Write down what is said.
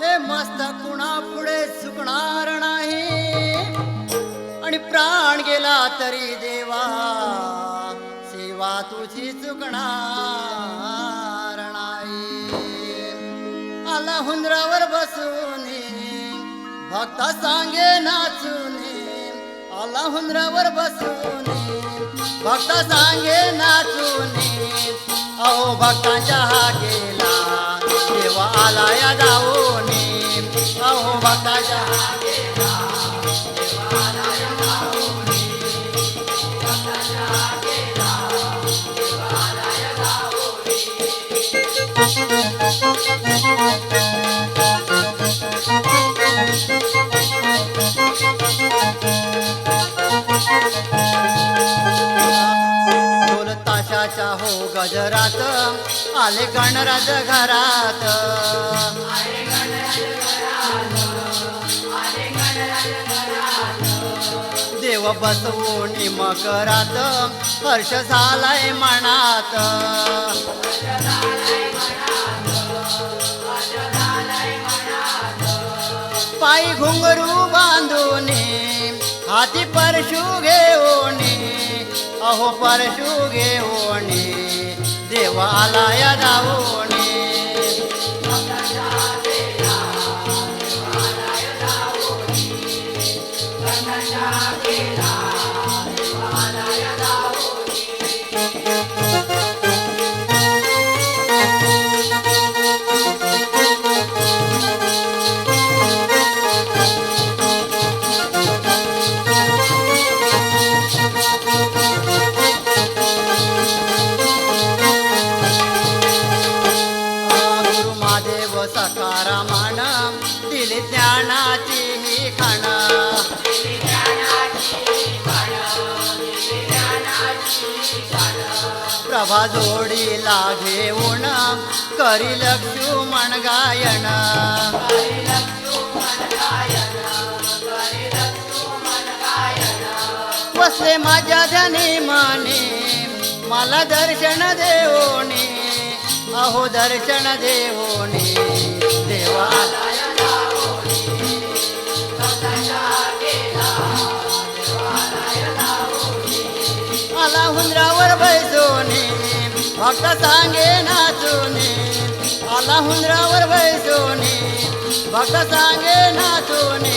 हे मस्त कुणा पुढे चुकणार नाही. आणि प्राण गेला तरी देवा सेवा तुझी चुकणार नाही. आला हुंदरावर बसून भक्त सांगे नाचून आला हुंदरावर बसून भक्त सांगे नाचून अहो भक्तांच्या हा गेला देवा आलाया अहो हो गजरात आले गणराज घरात. देव बसवून मकरात हर्ष झालाय मनात. पायी घुंगरू बांधून हाती परशू घेऊन. अहो परशू घेऊन. देव आला या धावून दिली ज्ञानाची ही खाण. प्रभा जोडीला घेऊन करी लक्ष्मण गायन. बसले माझ्या धनी माने मला दर्शन देवोनी. अहो दर्शन देवोनी देवा. आला हुंदरावर बैसोने भक्त सांगे नाचूने आला हुंदरावर बैसोने भक्त सांगे नाचूने